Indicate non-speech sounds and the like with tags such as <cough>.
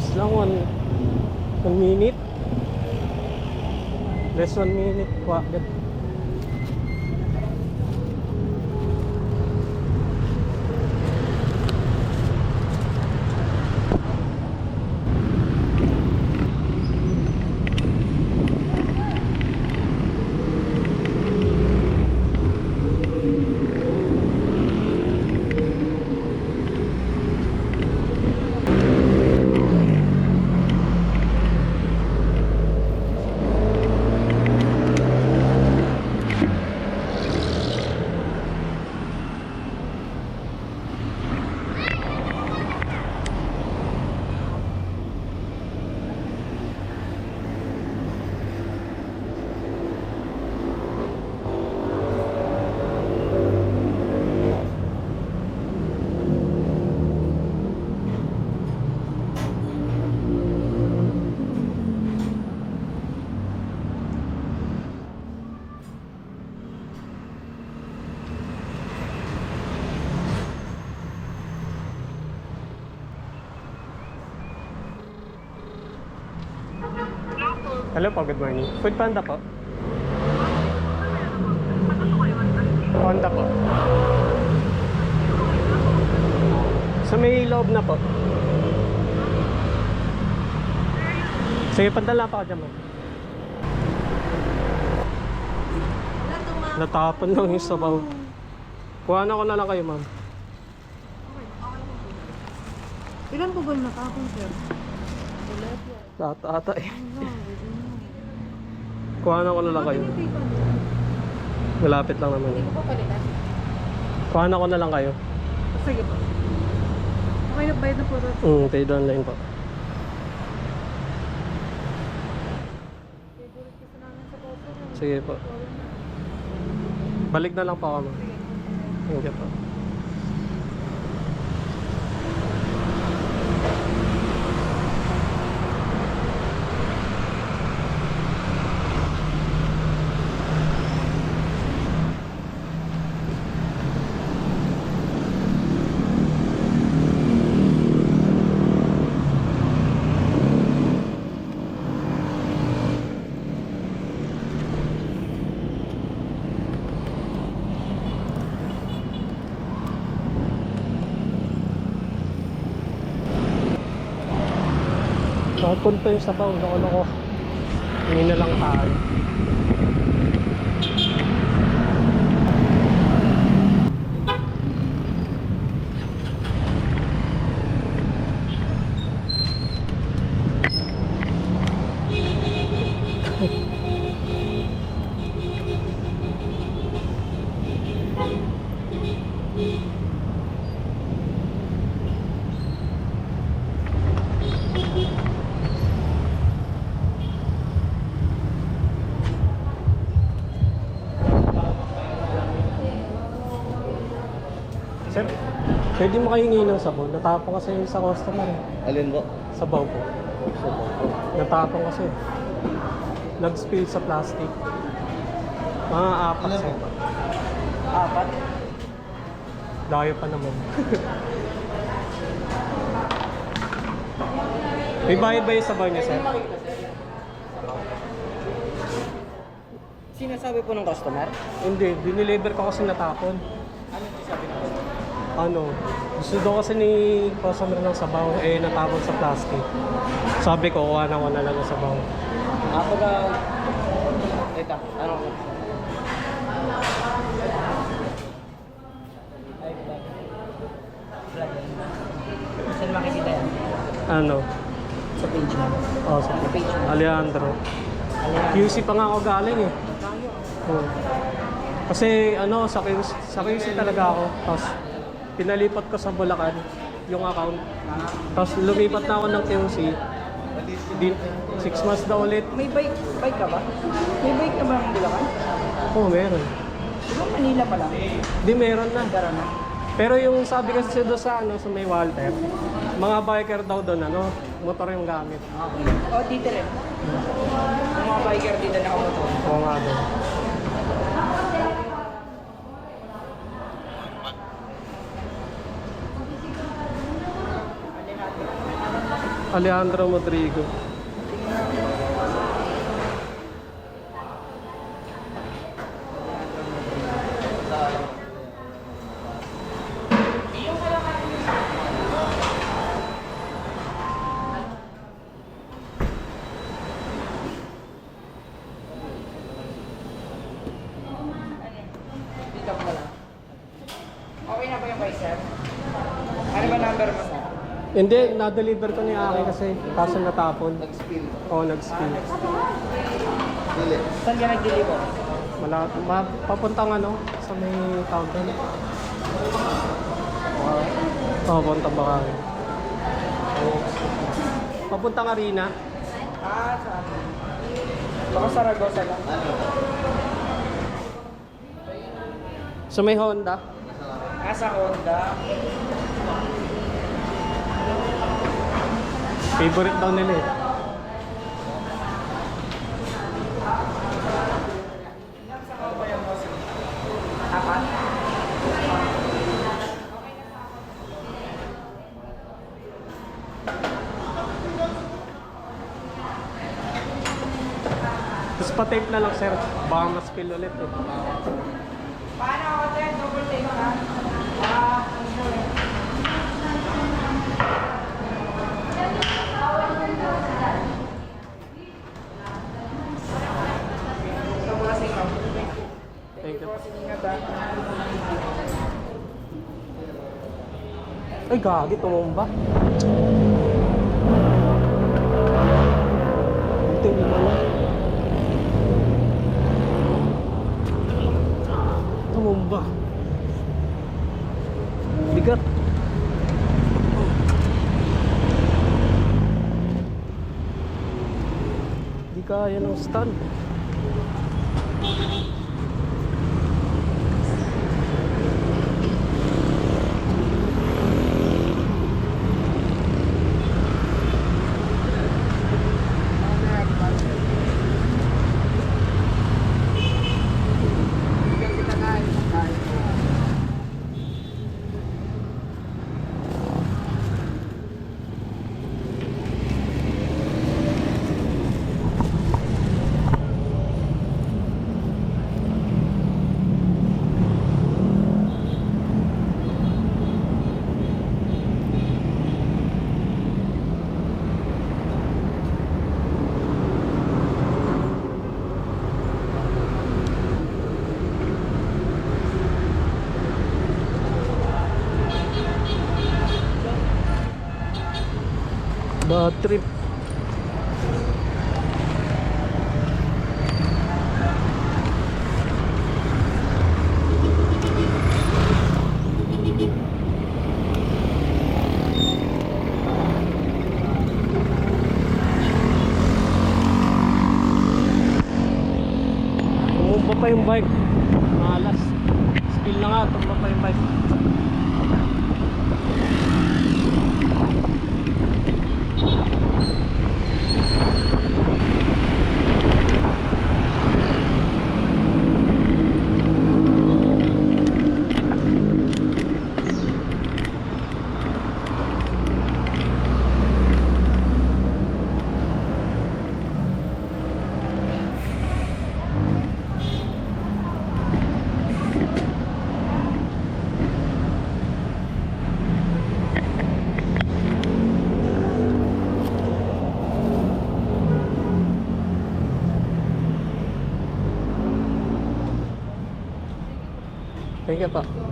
Mabilis lang, one, one minute. Less one minute, pa. Hello po, good morning. Food Panda po. Honda po. Sa may loob na po. Sige, padala pa ako dyan, ma'am. Natapon lang yung sabaw. Kuha ko na lang kayo, ma'am. Ilan po ba yung nakakong, sir? Tata, ata eh. Kuha ko na lang kayo. Malapit lang naman. Hindi ko pa palitan. Kuha ko na lang kayo. Sige po. Okay, nagbayad na po. Rod. Hmm, po. Namin sa Coco. Rod. Sige po. Balik na lang po ako. Thank you po. Kapon pa yung sabaw, loko-loko. Hindi na lang tayo. Sir, pwede mo kahingi ng sabaw. Natapon kasi sa customer eh. Alin po? Sabaw po. Natapon kasi. Nag-spill sa plastic. Mga apat Ilan po? Apat? Dayo pa naman. <laughs> May bayad ba yung sabaw niya, sir? Sinasabi po ng customer? Hindi, diniliver ko kasi natapon. Ano sabi ng customer? Ano, gusto daw kasi ni customer ng sabaw, eh natapon sa plastic. Sabi ko, kuha na ko na lang ng sabaw. Ako na... Ito, ano? Saan makikita yan? Ano? Sa page mo. Oh, sa page mo. Alejandro. Ayan. QC pa nga ako galing eh. Oo. Kasi ano, sa QC, sa QC talaga ako. Tapos pinalipat ko sa Bulacan yung account. Tapos lumipat na ako ng QC. Di, six months na ulit. May bike, bike ka ba? May bike ka ba ng Bulacan? Oo, oh, meron. Di ba Manila pa lang? Di meron na. Gara na. Pero yung sabi kasi doon sa ano, sa may Walter, mga biker daw doon, ano, motor yung gamit. Okay. Oh, dito rin. Yung mga biker dito na Alejandro Rodrigo. Okay na ba yung vice? Ano ba number mo? Hindi, na-deliver ko ni Aki kasi kaso natapon. Nag-spill. Oo, nag-spill. Dili. Saan ka nag-deliver? Mala, ma, papuntang ano, sa may tawag doon. Oo, oh, punta Bakari. Papuntang arena. Ah, saan? Baka Saragosa lang. Sa may Honda. Ah, sa Honda. Favorite daw nila eh. Tapos pa-tape na lang sir. Baka ma-spill ulit eh. Paano ako, sir? Double take ka? Ah, ano eh? Ito po kasi ikaw. Thank you. Ay, gagi, tumumba. Tingin mo na. Tumumba. Bigat. Di kaya ng stand. Bad trip. Pa yung bike. Malas. Spill na nga, tumumba pa yung bike. Thank you pa.